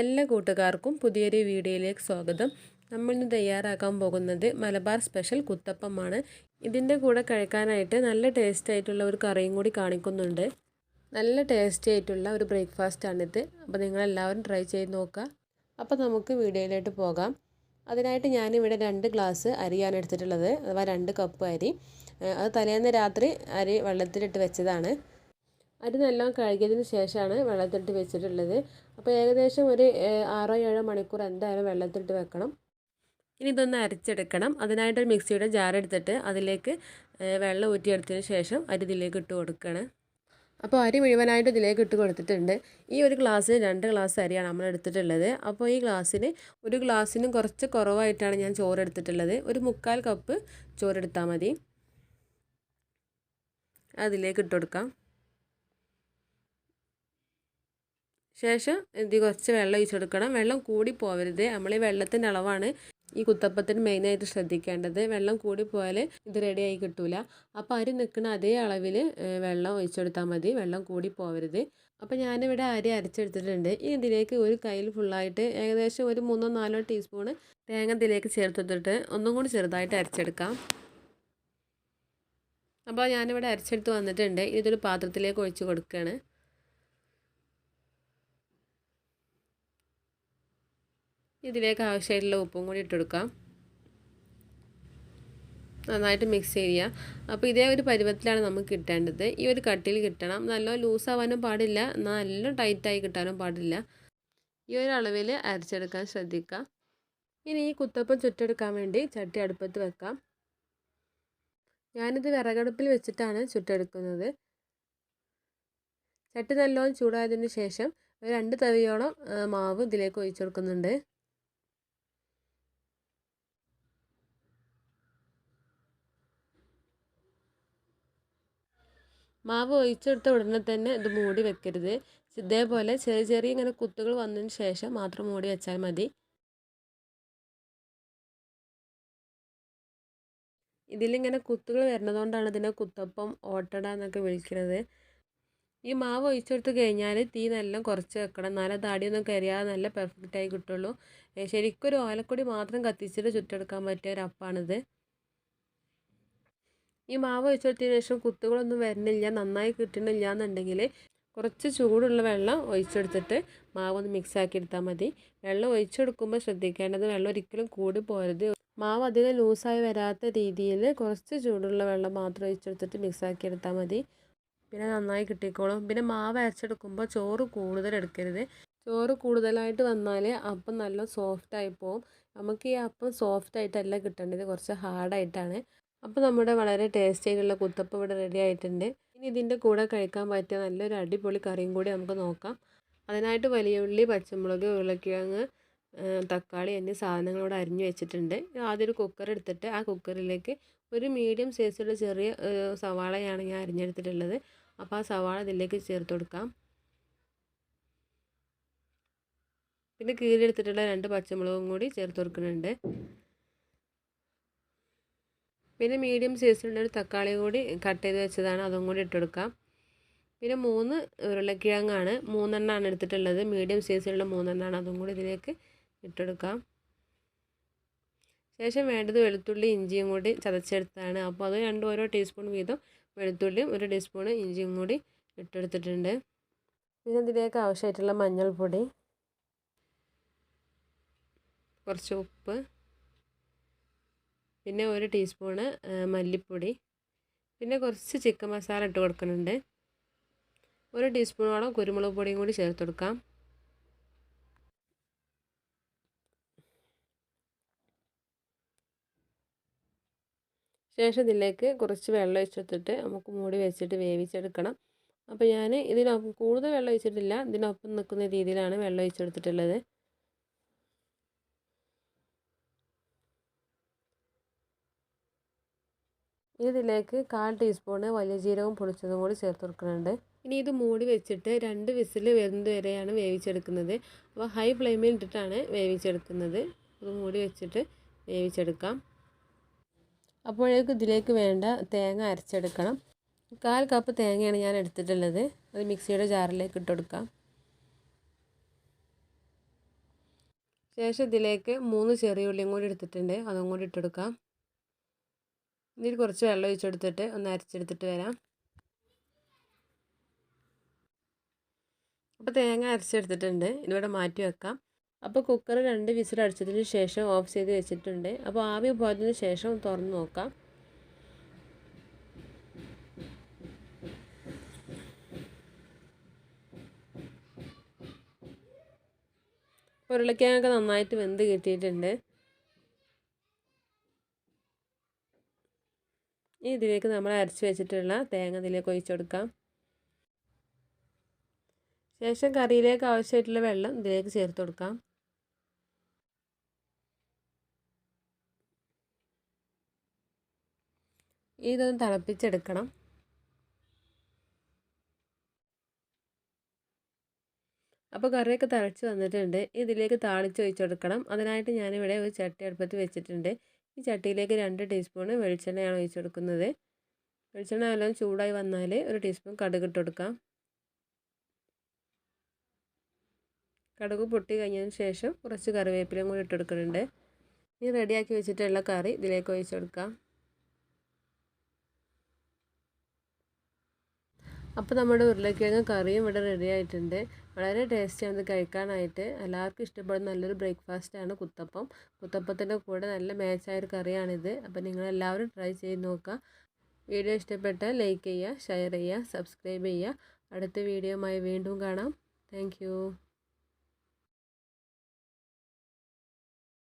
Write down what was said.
എല്ലാ കൂട്ടുകാർക്കും പുതിയൊരു വീഡിയോയിലേക്ക് സ്വാഗതം. നമ്മൾ ഇന്ന് തയ്യാറാക്കാൻ പോകുന്നത് മലബാർ സ്പെഷ്യൽ കുത്തപ്പമാണ്. ഇതിന്റെ കൂടെ കഴിക്കാനായിട്ട് നല്ല ടേസ്റ്റ് ആയിട്ടുള്ള ഒരു കറിയും കൂടി കാണിക്കുന്നുണ്ട്. നല്ല ടേസ്റ്റി ആയിട്ടുള്ള ഒരു ബ്രേക്ക്ഫാസ്റ്റാണിത് അപ്പോൾ നിങ്ങളെല്ലാവരും ട്രൈ ചെയ്ത് നോക്കുക. അപ്പോൾ നമുക്ക് വീഡിയോയിലോട്ട് പോകാം. അതിനായിട്ട് ഞാനിവിടെ രണ്ട് ഗ്ലാസ് അരിയാണ് എടുത്തിട്ടുള്ളത്. അഥവാ രണ്ട് കപ്പ് അരി. അത് തലേന്ന് രാത്രി അരി വെള്ളത്തിലിട്ട് വെച്ചതാണ്. അരി കഴുകിയതിന് ശേഷമാണ് വെള്ളത്തിലിട്ട് വെച്ചിട്ടുള്ളത്. അപ്പോൾ ഏകദേശം ഒരു ആറോ ഏഴോ മണിക്കൂർ എന്തായാലും വെള്ളത്തിലിട്ട് വെക്കണം. ഇനി ഇതൊന്ന് അരച്ചെടുക്കണം. അതിനായിട്ടൊരു മിക്സിയുടെ ജാർ എടുത്തിട്ട് അതിലേക്ക് വെള്ളം ഊറ്റിയെടുത്തതിന് ശേഷം അരി ഇതിലേക്ക് ഇട്ട് കൊടുക്കണം. അപ്പോൾ അരി മുഴുവനായിട്ട് ഇതിലേക്ക് ഇട്ട് കൊടുത്തിട്ടുണ്ട്. ഈ ഒരു ഗ്ലാസ്സിന് രണ്ട് ഗ്ലാസ് അരിയാണ് നമ്മൾ എടുത്തിട്ടുള്ളത്. അപ്പോൾ ഈ ഗ്ലാസ്സിന് ഒരു ഗ്ലാസ്സിനും കുറച്ച് കുറവായിട്ടാണ് ഞാൻ ചോറ് എടുത്തിട്ടുള്ളത് ഒരു മുക്കാൽ കപ്പ് ചോറെടുത്താൽ മതി. അതിലേക്ക് ഇട്ട് കൊടുക്കാം. ശേഷം ഇത് കുറച്ച് വെള്ളം ഒഴിച്ച് കൊടുക്കണം വെള്ളം കൂടി പോവരുത് നമ്മൾ ഈ വെള്ളത്തിന്റെ അളവാണ് ഈ കുത്തപ്പത്തിന് മെയിനായിട്ട് ശ്രദ്ധിക്കേണ്ടത്. വെള്ളം കൂടി പോയാൽ ഇത് റെഡിയായി കിട്ടൂല. അപ്പോൾ അരി നിൽക്കുന്ന അതേ അളവിൽ വെള്ളം ഒഴിച്ചെടുത്താൽ മതി. വെള്ളം കൂടി പോവരുത് അപ്പോൾ ഞാനിവിടെ അരി അരച്ചെടുത്തിട്ടുണ്ട്. ഇനി ഇതിലേക്ക് ഒരു കയ്യിൽ ഫുള്ളായിട്ട് ഏകദേശം ഒരു മൂന്നോ നാലോ ടീസ്പൂണ് തേങ്ങ ഇതിലേക്ക് ചേർത്തെടുത്തിട്ട് ഒന്നും കൂടി ചെറുതായിട്ട് അരച്ചെടുക്കാം. അപ്പോൾ ഞാനിവിടെ അരച്ചെടുത്ത് വന്നിട്ടുണ്ട്. ഇതൊരു പാത്രത്തിലേക്ക് ഒഴിച്ച് കൊടുക്കുകയാണ് ഇതിലേക്ക് ആവശ്യമായിട്ടുള്ള ഉപ്പും കൂടി ഇട്ട് കൊടുക്കാം നന്നായിട്ട് മിക്സ് ചെയ്യുക. അപ്പോൾ ഇതേ ഒരു പരുവത്തിലാണ് നമുക്ക് കിട്ടേണ്ടത്. ഈ ഒരു കട്ടിയിൽ കിട്ടണം. നല്ല ലൂസ് ആവാനും പാടില്ല. നല്ല ടൈറ്റായി കിട്ടാനും പാടില്ല. ഈ ഒരു അളവിൽ അരച്ചെടുക്കാൻ ശ്രദ്ധിക്കുക. ഇനി ഈ കുത്തപ്പം ചുട്ടെടുക്കാൻ വേണ്ടി ചട്ടി അടുപ്പത്ത് വെക്കാം. ഞാനിത് വിറകടുപ്പിൽ വെച്ചിട്ടാണ് ചുട്ടെടുക്കുന്നത്. ചട്ടി നല്ലോണം ചൂടായതിന് ശേഷം രണ്ട് തവിയോളം മാവ് ഇതിലേക്ക് ഒഴിച്ചു കൊടുക്കുന്നുണ്ട്. മാവ് ഒഴിച്ചെടുത്ത ഉടനെ തന്നെ ഇത് മൂടി വെക്കരുത്. ഇതേപോലെ ചെറിയ ചെറിയ ഇങ്ങനെ കുത്തുകൾ വന്നതിന് ശേഷം മാത്രം മൂടി വെച്ചാൽ മതി. ഇതിലിങ്ങനെ കുത്തുകൾ വരുന്നതുകൊണ്ടാണ് ഇതിനെ കുത്തപ്പം ഓട്ടട എന്നൊക്കെ വിളിക്കുന്നത്. ഈ മാവ് ഒഴിച്ചെടുത്ത് കഴിഞ്ഞാൽ തീ നല്ല കുറച്ച് വെക്കണം. എന്നാലേ താടിയൊന്നും കരിയാതെ നല്ല പെർഫെക്റ്റായി കിട്ടുള്ളൂ. ശരിക്കും ഒരു ഓലക്കൊടി മാത്രം കത്തിച്ചിട്ട് ചുറ്റെടുക്കാൻ പറ്റിയ ഒരു അപ്പാണിത്. ഈ മാവ് ഒഴിച്ചെടുത്തതിന് ശേഷം കുത്തുകളൊന്നും വരുന്നില്ല നന്നായി കിട്ടുന്നില്ല എന്നുണ്ടെങ്കിൽ കുറച്ച് ചൂടുള്ള വെള്ളം ഒഴിച്ചെടുത്തിട്ട് മാവ് ഒന്ന് മിക്സ് ആക്കി എടുത്താൽ മതി. വെള്ളം ഒഴിച്ചെടുക്കുമ്പോൾ ശ്രദ്ധിക്കേണ്ടത് വെള്ളം ഒരിക്കലും കൂടി പോരുത്. മാവ് അധികം ലൂസായി വരാത്ത രീതിയിൽ കുറച്ച് ചൂടുള്ള വെള്ളം മാത്രം ഒഴിച്ചെടുത്തിട്ട് മിക്സ് ആക്കി എടുത്താൽ മതി. പിന്നെ നന്നായി കിട്ടിക്കോളും. പിന്നെ മാവ് അരച്ചെടുക്കുമ്പോൾ ചോറ് കൂടുതൽ എടുക്കരുത്. ചോറ് കൂടുതലായിട്ട് വന്നാൽ അപ്പം നല്ല സോഫ്റ്റായി പോവും. നമുക്ക് ഈ അപ്പം സോഫ്റ്റായിട്ടല്ല കിട്ടേണ്ടത് കുറച്ച് ഹാർഡായിട്ടാണ് അപ്പോൾ നമ്മുടെ വളരെ ടേസ്റ്റി ആയിട്ടുള്ള കുത്തപ്പം ഇവിടെ റെഡി ആയിട്ടുണ്ട്. ഇനി ഇതിന്റെ കൂടെ കഴിക്കാൻ പറ്റിയ നല്ലൊരു അടിപൊളി കറിയും കൂടി നമുക്ക് നോക്കാം. അതിനായിട്ട് വലിയ ഉള്ളി പച്ചമുളക് ഉരുളക്കിഴങ്ങ് തക്കാളി എന്നീ സാധനങ്ങളോട് അരിഞ്ഞു വെച്ചിട്ടുണ്ട്. ആദ്യം ഒരു കുക്കർ എടുത്തിട്ട് ആ കുക്കറിലേക്ക് ഒരു മീഡിയം സൈസുള്ള ചെറിയ സവാളയാണ് ഞാൻ അരിഞ്ഞെടുത്തിട്ടുള്ളത്. അപ്പോൾ ആ സവാള ഇതിലേക്ക് ചേർത്ത് കൊടുക്കാം. പിന്നെ കീഴിലെടുത്തിട്ടുള്ള രണ്ട് പച്ചമുളകും കൂടി ചേർത്ത് കൊടുക്കുന്നുണ്ട്. പിന്നെ മീഡിയം സൈസിലുള്ള ഒരു തക്കാളി കൂടി കട്ട് ചെയ്ത് വെച്ചതാണ്. അതും കൂടി ഇട്ടെടുക്കാം പിന്നെ മൂന്ന് ഉരുളക്കിഴങ്ങാണ്. മൂന്നെണ്ണമാണ് എടുത്തിട്ടുള്ളത്. മീഡിയം സൈസിലുള്ള മൂന്നെണ്ണമാണ് അതും കൂടി ഇതിലേക്ക് ഇട്ടെടുക്കാം ശേഷം വേണ്ടത് വെളുത്തുള്ളി ഇഞ്ചിയും കൂടി ചതച്ചെടുത്താണ് അപ്പോൾ അത് രണ്ടും ഓരോ ടീസ്പൂൺ വീതം വെളുത്തുള്ളിയും ഒരു ടീസ്പൂൺ ഇഞ്ചിയും കൂടി ഇട്ടെടുത്തിട്ടുണ്ട് പിന്നെ ഇതിലേക്ക് ആവശ്യമായിട്ടുള്ള മഞ്ഞൾപ്പൊടി കുറച്ച് ഉപ്പ് പിന്നെ ഒരു ടീസ്പൂണ് മല്ലിപ്പൊടി. പിന്നെ കുറച്ച് ചിക്കൻ മസാല ഇട്ട് കൊടുക്കുന്നുണ്ട്. ഒരു ടീസ്പൂണോളം കുരുമുളക് പൊടിയും കൂടി ചേർത്ത് കൊടുക്കാം. ശേഷം ഇതിലേക്ക് കുറച്ച് വെള്ളം ഒഴിച്ചെടുത്തിട്ട് നമുക്ക് മൂടി വെച്ചിട്ട് വേവിച്ചെടുക്കണം. അപ്പോൾ ഞാൻ ഇതിനൊപ്പം കൂടുതൽ വെള്ളം ഒഴിച്ചിട്ടില്ല. ഇതിനൊപ്പം നിൽക്കുന്ന രീതിയിലാണ് വെള്ളം ഒഴിച്ചെടുത്തിട്ടുള്ളത്. ഇതിലേക്ക് കാൽ ടീസ്പൂണ് വലിയ ജീരകം പൊളിച്ചതും കൂടി ചേർത്ത് കൊടുക്കുന്നുണ്ട്. ഇനി ഇത് മൂടി വെച്ചിട്ട് രണ്ട് വിസിൽ വരുന്നത് വരെയാണ് വേവിച്ചെടുക്കുന്നത്. അപ്പോൾ ഹൈ ഫ്ലെയിമിൽ ഇട്ടിട്ടാണ് വേവിച്ചെടുക്കുന്നത്. ഇത് മൂടി വെച്ചിട്ട് വേവിച്ചെടുക്കാം. അപ്പോഴേക്കും ഇതിലേക്ക് വേണ്ട തേങ്ങ അരച്ചെടുക്കണം. കാൽ കപ്പ് തേങ്ങയാണ് ഞാൻ എടുത്തിട്ടുള്ളത്. അത് മിക്സിയുടെ ജാറിലേക്ക് ഇട്ട് കൊടുക്കാം. ശേഷം ഇതിലേക്ക് മൂന്ന് ചെറിയ ഉള്ളിയും കൂടി എടുത്തിട്ടുണ്ട്. അതും കൂടി ഇട്ടെടുക്കാം ഇതിൽ കുറച്ച് വെള്ളം ഒഴിച്ചെടുത്തിട്ട് ഒന്ന് അരച്ചെടുത്തിട്ട് വരാം. അപ്പോൾ തേങ്ങ അരച്ചെടുത്തിട്ടുണ്ട്. ഇതിവിടെ മാറ്റി വെക്കാം. അപ്പോൾ കുക്കർ രണ്ട് വിസിൽ അടിച്ചതിന് ശേഷം ഓഫ് ചെയ്ത് വെച്ചിട്ടുണ്ട്. അപ്പോൾ ആവി പോയതിന് ശേഷം തുറന്ന് നോക്കാം. ഉരുളക്കിഴങ്ങൊക്കെ നന്നായിട്ട് വെന്ത് കിട്ടിയിട്ടുണ്ട്. ഇനി ഇതിലേക്ക് നമ്മൾ അരച്ച് വെച്ചിട്ടുള്ള തേങ്ങ ഇതിലേക്ക് ഒഴിച്ചു കൊടുക്കാം. ശേഷം കറിയിലേക്ക് ആവശ്യമായിട്ടുള്ള വെള്ളം ഇതിലേക്ക് ചേർത്ത് കൊടുക്കാം. ഇതൊന്ന് തിളപ്പിച്ചെടുക്കണം. അപ്പോൾ കറിയൊക്കെ തിളച്ച് വന്നിട്ടുണ്ട്. ഇതിലേക്ക് താളിച്ച് ഒഴിച്ച് കൊടുക്കണം. അതിനായിട്ട് ഞാനിവിടെ ഒരു ചട്ടി അടുപ്പത്ത് വെച്ചിട്ടുണ്ട്. ഈ ചട്ടിയിലേക്ക് രണ്ട് ടീസ്പൂണ് വെളിച്ചെണ്ണയാണ് ഒഴിച്ച് കൊടുക്കുന്നത്. വെളിച്ചെണ്ണ എല്ലാം ചൂടായി വന്നാൽ ഒരു ടീസ്പൂൺ കടുക് ഇട്ട് കൊടുക്കാം. കടുക് പൊട്ടി കഴിഞ്ഞതിന് ശേഷം കുറച്ച് കറിവേപ്പിലയും കൂടി ഇട്ട് കൊടുക്കുന്നുണ്ട്. ഇനി റെഡിയാക്കി വെച്ചിട്ടുള്ള കറി ഇതിലേക്ക് ഒഴിച്ച് കൊടുക്കാം. അപ്പോൾ നമ്മുടെ ഉരുളക്കിഴങ്ങ് കറിയും ഇവിടെ റെഡി ആയിട്ടുണ്ട്. വളരെ ടേസ്റ്റിയാണ് ഇത് കഴിക്കാനായിട്ട് എല്ലാവർക്കും ഇഷ്ടപ്പെടുന്ന നല്ലൊരു ബ്രേക്ക്ഫാസ്റ്റാണ് കുത്തപ്പം. കുത്തപ്പത്തിന്റെ കൂടെ നല്ല മാച്ചായൊരു കറിയാണിത്. അപ്പോൾ നിങ്ങളെല്ലാവരും ട്രൈ ചെയ്ത് നോക്കുക. വീഡിയോ ഇഷ്ടപ്പെട്ടാൽ ലൈക്ക് ചെയ്യുക ഷെയർ ചെയ്യുക സബ്സ്ക്രൈബ് ചെയ്യുക. അടുത്ത വീഡിയോയുമായി വീണ്ടും കാണാം. താങ്ക്